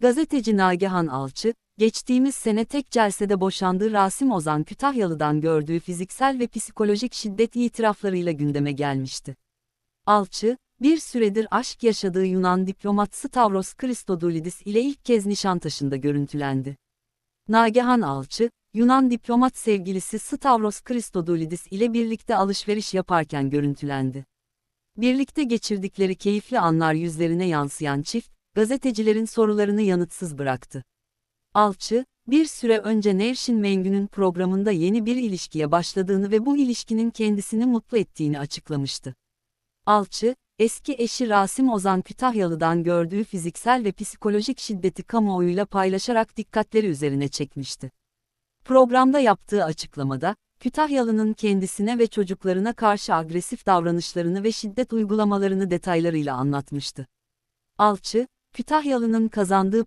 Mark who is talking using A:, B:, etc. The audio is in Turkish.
A: Gazeteci Nagihan Alçı, geçtiğimiz sene tek celsede boşandığı Rasim Ozan Kütahyalı'dan gördüğü fiziksel ve psikolojik şiddet itiraflarıyla gündeme gelmişti. Alçı, bir süredir aşk yaşadığı Yunan diplomat Stavros Christodoulidis ile ilk kez Nişantaşı'nda görüntülendi. Nagihan Alçı, Yunan diplomat sevgilisi Stavros Christodoulidis ile birlikte alışveriş yaparken görüntülendi. Birlikte geçirdikleri keyifli anlar yüzlerine yansıyan çift, gazetecilerin sorularını yanıtsız bıraktı. Alçı, bir süre önce Nevşin Mengü'nün programında yeni bir ilişkiye başladığını ve bu ilişkinin kendisini mutlu ettiğini açıklamıştı. Alçı, eski eşi Rasim Ozan Kütahyalı'dan gördüğü fiziksel ve psikolojik şiddeti kamuoyuyla paylaşarak dikkatleri üzerine çekmişti. Programda yaptığı açıklamada, Kütahyalı'nın kendisine ve çocuklarına karşı agresif davranışlarını ve şiddet uygulamalarını detaylarıyla anlatmıştı. Alçı, Kütahyalı'nın kazandığı